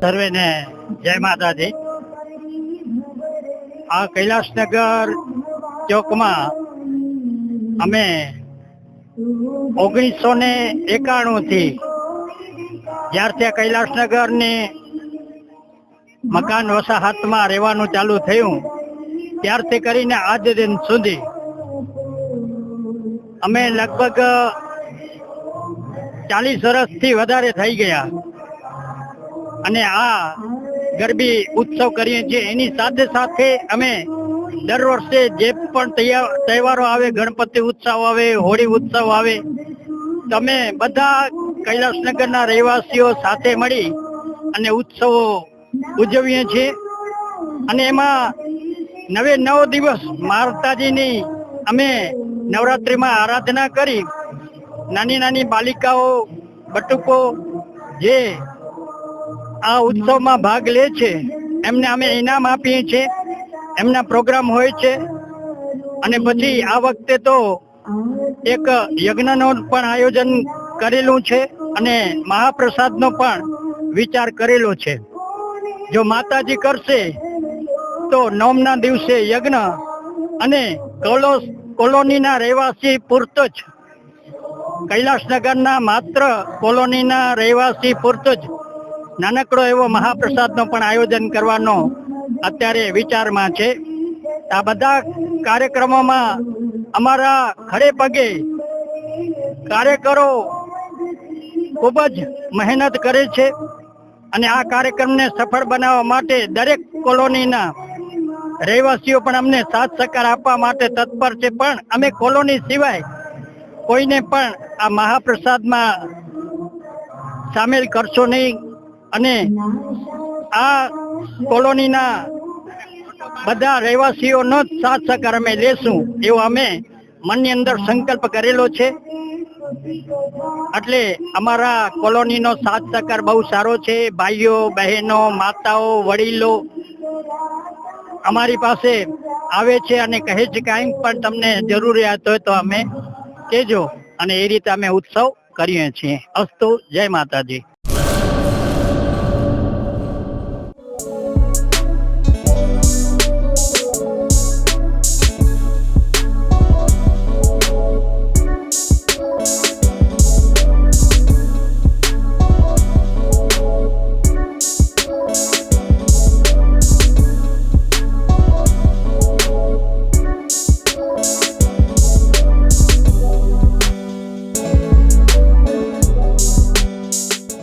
સર્વેને જય માતાજી. આ કૈલાસનગર ચોકમાં અમે ઓગણીસો ને એકાણું થી જ્યારથી આ કૈલાસનગરની મકાન વસાહતમાં રહેવાનું ચાલુ થયું, ત્યારથી કરીને આજ દિન સુધી અમે લગભગ ચાલીસ વર્ષથી વધારે થઈ ગયા. અને આ ગરબી ઉત્સવ કરીએ છીએ. એની સાથે સાથે અમે દર વર્ષે જે પણ તહેવારો આવે, ગણપતિ ઉત્સવ આવે, હોળી ઉત્સવ આવે, તમે બધા કૈલાસનગરના રહેવાસીઓ સાથે મળી અને ઉત્સવો ઉજવીએ છીએ. અને એમાં નવે નવ દિવસ માતાજીની અમે નવરાત્રિમાં આરાધના કરી. નાની નાની બાલિકાઓ, બટુકો જે આ ઉત્સવમાં ભાગ લે છે. એમને અમે ઇનામ આપીએ છીએ. એમના પ્રોગ્રામ હોય છે. અને પછી આ વખતે તો એક યજ્ઞનો પણ આયોજન કરેલું છે અને મહાપ્રસાદનો પણ વિચાર કરેલો છે. જો માતાજી કરશે તો નવમના દિવસે યજ્ઞ અને કોલોસ કોલોનીના રહેવાસી પૂરતો જ. કૈલાસનગરના માત્ર કોલોનીના રહેવાસી પૂરતો જ. નાનકડો એવો મહાપ્રસાદનો પણ આયોજન કરવાનો અત્યારે વિચારમાં છે. આ બધા કાર્યક્રમોમાં અમારા ખડે પગે કાર્યકરો ખૂબ જ મહેનત કરે છે અને આ કાર્યક્રમને સફળ બનાવવા માટે દરેક કોલોનીના રહેવાસીઓ પણ અમને સાથ સહકાર આપવા માટે તત્પર છે. પણ અમે કોલોની સિવાય કોઈને પણ આ મહાપ્રસાદમાં સામેલ કરશો નહીં. અને આ કોલોનીના બધા રહેવાસીઓનો જ સાથ સહકાર અમે લેશું એવો અમે મનની અંદર સંકલ્પ કરેલો છે. એટલે અમારા કોલોનીનો સાથ સહકાર બહુ સારો છે. ભાઈઓ, બહેનો, માતાઓ, વડીલો અમારી પાસે આવે છે અને કહે છે કાંઈ પણ તમને જરૂરિયાત હોય તો અમે કહેજો અને એ રીતે અમે ઉત્સવ કરીએ છીએ. અસ્તુ, જય માતાજી.